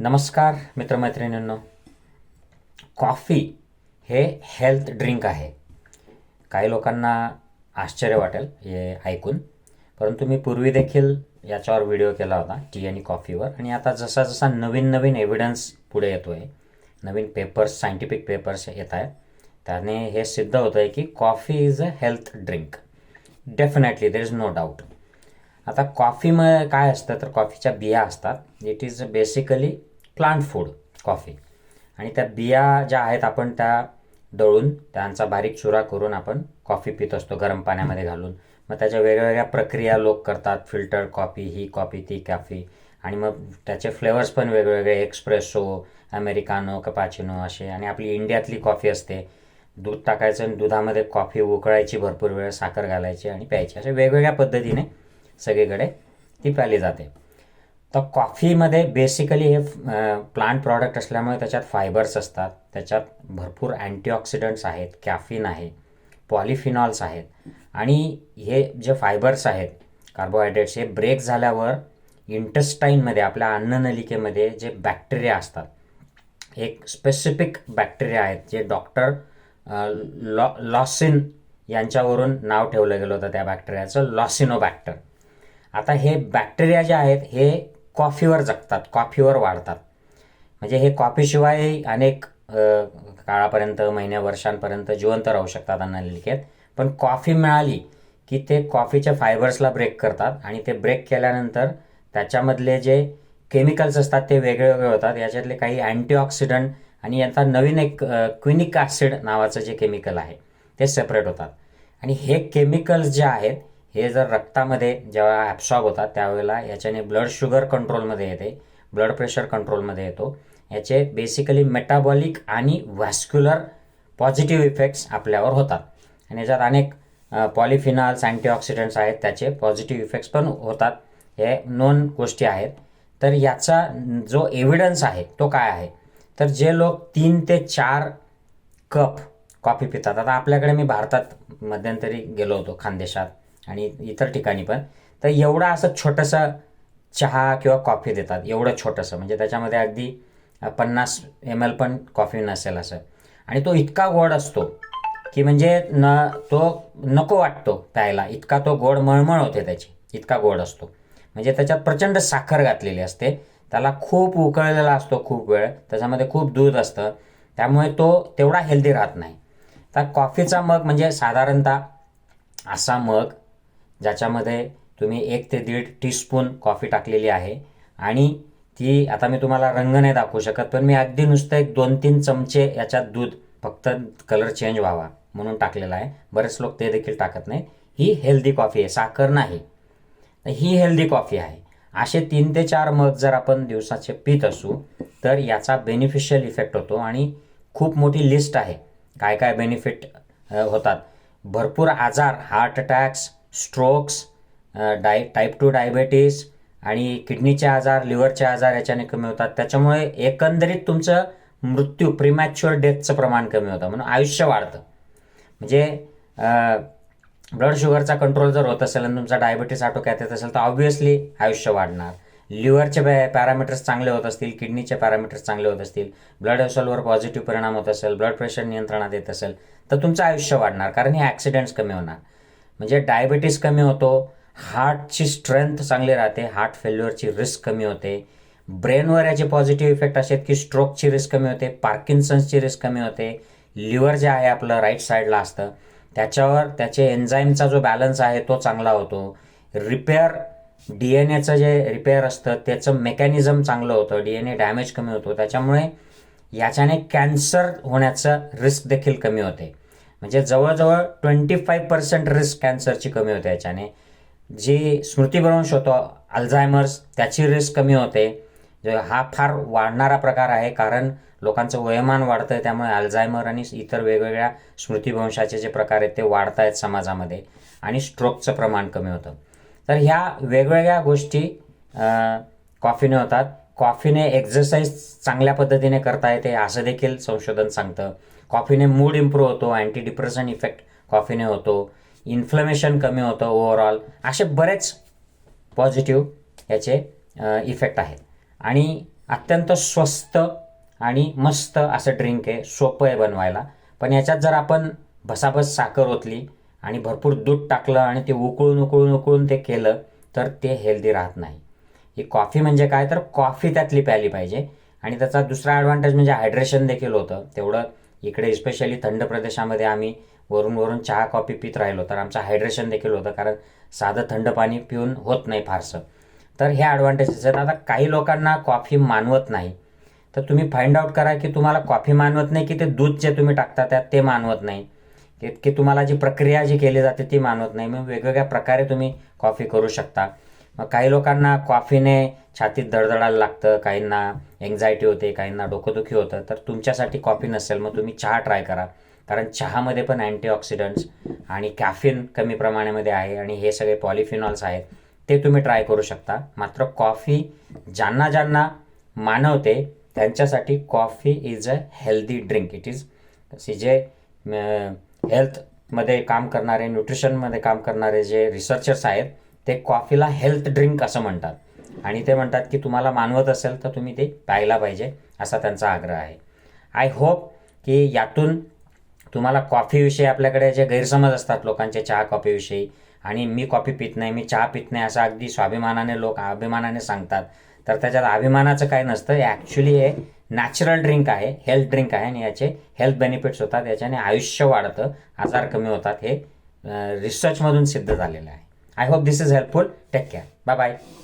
नमस्कार मित्रमैत्रिणींनो कॉफी हे हेल्थ ड्रिंक आहे काही लोकांना आश्चर्य वाटेल हे ऐकून परंतु मी पूर्वी देखील याच्यावर व्हिडिओ केला होता टी आणि कॉफीवर आणि आता जसा जसा नवीन नवीन एव्हिडन्स पुढे येतो आहे नवीन पेपर्स सायंटिफिक पेपर्स येत आहेत त्याने हे सिद्ध होतं आहे की coffee is a health drink definitely there is no doubt आता कॉफी काय असतं तर कॉफीच्या बिया असतात it is basically plant food coffee आणि त्या बिया ज्या आहेत आपण त्या दळून त्यांचा बारीक चुरा करून आपण कॉफी पित असतो गरम पाण्यामध्ये घालून मग त्याच्या वेगवेगळ्या प्रक्रिया लोक करतात फिल्टर कॉफी ही कॉफी ती कॉफी आणि मग त्याचे फ्लेवर्स पण वेगवेगळे एक्सप्रेसो अमेरिकानो कपाचिनो असे आणि आपली इंडियातली कॉफी असते दूध टाकायचं आणि दुधामध्ये कॉफी उकळायची भरपूर वेळ साखर घालायची आणि प्यायची अशा वेगवेगळ्या पद्धतीने सगळीकडे ती प्याली जाते तर कॉफीमध्ये बेसिकली हे प्लांट प्रॉडक्ट असल्यामुळे त्याच्यात फायबर्स असतात त्याच्यात भरपूर अँटीऑक्सिडंट्स आहेत कॅफिन आहे पॉलिफिनॉल्स आहेत आणि हे जे फायबर्स आहेत कार्बोहायड्रेट्स हे ब्रेक झाल्यावर इंटस्टाईनमध्ये आपल्या अन्ननलिकेमध्ये जे बॅक्टेरिया असतात एक स्पेसिफिक बॅक्टेरिया आहेत जे डॉक्टर लॉ लॉसिन यांच्यावरून नाव ठेवलं गेलं होतं त्या बॅक्टेरियाचं लॉसिनोबॅक्टर आता हे बॅक्टेरिया जे आहेत हे कॉफीवर जगतात कॉफीवर वाढतात म्हणजे हे कॉफीशिवाय अनेक काळापर्यंत महिन्या वर्षांपर्यंत जिवंत राहू शकतात अन्नलिकेत पण कॉफी मिळाली की ते कॉफीच्या फायबर्सला ब्रेक करतात आणि ते ब्रेक केल्यानंतर त्याच्यामधले जे केमिकल्स असतात ते वेगळे होतात याच्यातले काही अँटीऑक्सिडंट आणि याचा नवीन एक क्विनिक ॲसिड नावाचं जे केमिकल आहे ते सेपरेट होतात आणि हे केमिकल्स जे आहेत हे जर रक्तामध्ये जेव्हा ॲप्सॉब होतात त्यावेळेला याच्याने ब्लड शुगर कंट्रोलमध्ये येते ब्लड प्रेशर कंट्रोलमध्ये येतो याचे बेसिकली मेटाबॉलिक आणि व्हॅस्क्युलर पॉझिटिव्ह इफेक्ट्स आपल्यावर होतात आणि याच्यात अनेक पॉलिफिनॉल्स अँटीऑक्सिडंट्स आहेत त्याचे पॉझिटिव्ह इफेक्ट्स पण होतात हे नोन गोष्टी आहेत तर याचा जो एव्हिडन्स आहे तो काय आहे तर जे लोक तीन ते चार कप कॉफी पितात आता आपल्याकडे मी भारतात मध्यंतरी गेलो होतो खानदेशात आणि इतर ठिकाणी पण तर एवढा असं छोटंसं चहा किंवा कॉफी देतात एवढं छोटंसं म्हणजे त्याच्यामध्ये अगदी पन्नास एम एल पण कॉफी नसेल असं आणि तो इतका गोड असतो की म्हणजे न तो नको वाटतो प्यायला इतका तो गोड मळमळ होते त्याची इतका गोड असतो म्हणजे त्याच्यात प्रचंड साखर घातलेली असते त्याला खूप उकळलेला असतो खूप वेळ त्याच्यामध्ये खूप दूध असतं त्यामुळे तो तेवढा हेल्दी राहत नाही तर कॉफीचा मग म्हणजे साधारणतः असा मग ज्याच्यामध्ये तुम्ही एक ते दीड टीस्पून कॉफी टाकलेली आहे आणि ती आता मी तुम्हाला रंग नाही दाखवू शकत पण मी अगदी नुसतं एक दोन तीन चमचे याच्यात दूध फक्त कलर चेंज व्हावा म्हणून टाकलेला आहे बरेच लोक ते देखील टाकत नाही ही हेल्दी कॉफी आहे साखर नाही ही हेल्दी कॉफी आहे असे तीन ते चार मग जर आपण दिवसाचे पीत असू तर याचा बेनिफिशियल इफेक्ट होतो आणि खूप मोठी लिस्ट आहे काय काय बेनिफिट होतात भरपूर आजार हार्ट अटॅक्स स्ट्रोक्स डाय टाईप टू डायबेटीस आणि किडनीचे आजार लिव्हरचे आजार याच्याने कमी होतात त्याच्यामुळे एकंदरीत तुमचं मृत्यू प्रिमॅच्युअर डेथचं प्रमाण कमी होतं म्हणून आयुष्य वाढतं म्हणजे ब्लड शुगरचा कंट्रोल जर होत असेल आणि तुमचा डायबिटीस आटोक्यात येत असेल तर ऑब्व्हियसली आयुष्य वाढणार लिव्हरचे पॅ पॅरामीटर्स चांगले होत असतील किडनीचे पॅरामीटर्स चांगले होत असतील ब्लड वेसलवर पॉझिटिव्ह परिणाम होत असेल ब्लड प्रेशर नियंत्रणात येत असेल तर तुमचं आयुष्य वाढणार कारण हे ॲक्सिडेंट्स कमी होणार म्हणजे डायबिटीस कमी होतो हार्टची स्ट्रेंथ चांगली राहते हार्ट फेल्युअरची रिस्क कमी होते ब्रेनवर याचे पॉझिटिव्ह इफेक्ट असे आहेत की स्ट्रोकची रिस्क कमी होते पार्किन्सन्सची रिस्क कमी होते लिव्हर जे आहे आपलं राईट साईडला असतं त्याच्यावर त्याचे एन्झाईमचा जो बॅलन्स आहे तो चांगला होतो रिपेअर डी एन एचं जे रिपेअर असतं त्याचं मेकॅनिझम चांगलं होतं डी एन ए डॅमेज कमी होतो त्याच्यामुळे याच्याने कॅन्सर होण्याचं रिस्क देखील कमी होते म्हणजे जवळजवळ ट्वेंटी फाईव्ह पर्सेंट रिस्क कॅन्सरची कमी होते याच्याने जी स्मृतीभ्रंश होतो अल्झायमर्स त्याची रिस्क कमी होते हा फार वाढणारा प्रकार आहे कारण लोकांचं वयमान वाढतं आहे त्यामुळे अल्झायमर आणि इतर वेगवेगळ्या स्मृतीभ्रंशाचे जे प्रकार आहेत ते वाढत आहेत समाजामध्ये आणि स्ट्रोकचं प्रमाण कमी होतं तर ह्या वेगवेगळ्या गोष्टी कॉफीने होतात कॉफीने एक्झरसाईज चांगल्या पद्धतीने करता येते असं देखील संशोधन सांगतं कॉफीने मूड इम्प्रूव्ह होतो अँटी डिप्रेशन इफेक्ट कॉफीने होतो इन्फ्लमेशन कमी होतं ओवरऑल असे बरेच पॉझिटिव्ह याचे इफेक्ट आहेत आणि अत्यंत स्वस्त आणि मस्त असं ड्रिंक आहे सोपं आहे बनवायला पण याच्यात जर आपण भसाभस साखर ओतली आणि भरपूर दूध टाकलं आणि ते उकळून उकळून उकळून ते केलं तर ते हेल्दी राहत नाही ही कॉफी म्हणजे काय तर कॉफी त्यातली प्यायली पाहिजे आणि त्याचा दुसरा ॲडव्हान्टेज म्हणजे हायड्रेशन देखील होतं तेवढं इकडे स्पेशली थंड प्रदेशामध्ये आम्ही वरून वरून चहा कॉफी पित राहिलो तर आमचं हायड्रेशन देखील होतं कारण साधं थंड पाणी पिऊन होत नाही फारसं तर हे ॲडव्हान्टेजेस आहेत आता काही लोकांना कॉफी मानवत नाही तर तुम्ही फाइंड आउट करा की तुम्हाला कॉफी मानवत नाही की ते दूध जे तुम्ही टाकता त्यात ते मानवत नाही की तुम्हाला जी प्रक्रिया जी केली जाते ती मानवत नाही मग वेगवेगळ्या प्रकारे तुम्ही कॉफी करू शकता मग काही लोकांना कॉफीने छातीत दडदडायला लागतं काहींना एन्झायटी होते काहींना डोकंदुखी होतं तर तुमच्यासाठी कॉफी नसेल मग तुम्ही चहा ट्राय करा कारण चहामध्ये पण अँटीऑक्सिडंट्स आणि कॅफिन कमी प्रमाणामध्ये आहे आणि हे सगळे पॉलिफिनॉल्स आहेत ते तुम्ही ट्राय करू शकता मात्र कॉफी ज्यांना ज्यांना मानवते त्यांच्यासाठी coffee is a healthy drink it is C जे हेल्थमध्ये काम करणारे न्यूट्रिशनमध्ये काम करणारे जे रिसर्चर्स आहेत ते कॉफीला हेल्थ ड्रिंक असं म्हणतात आणि ते म्हणतात की तुम्हाला मानवत असेल तर तुम्ही ते प्यायला पाहिजे असा त्यांचा आग्रह आहे आय होप की यातून तुम्हाला कॉफीविषयी आपल्याकडे जे गैरसमज असतात लोकांचे चहा कॉफीविषयी आणि मी कॉफी पित नाही मी चहा पित नाही असं अगदी स्वाभिमानाने लोक अभिमानाने सांगतात तर त्याच्यात अभिमानाचं काय नसतं हे ॲक्च्युली हे नॅचरल ड्रिंक आहे हेल्थ ड्रिंक आहे आणि याचे हेल्थ बेनिफिट्स होतात याच्याने आयुष्य वाढतं आजार कमी होतात हे रिसर्चमधून सिद्ध झालेलं आहे I hope this is helpful. Take care. Bye bye.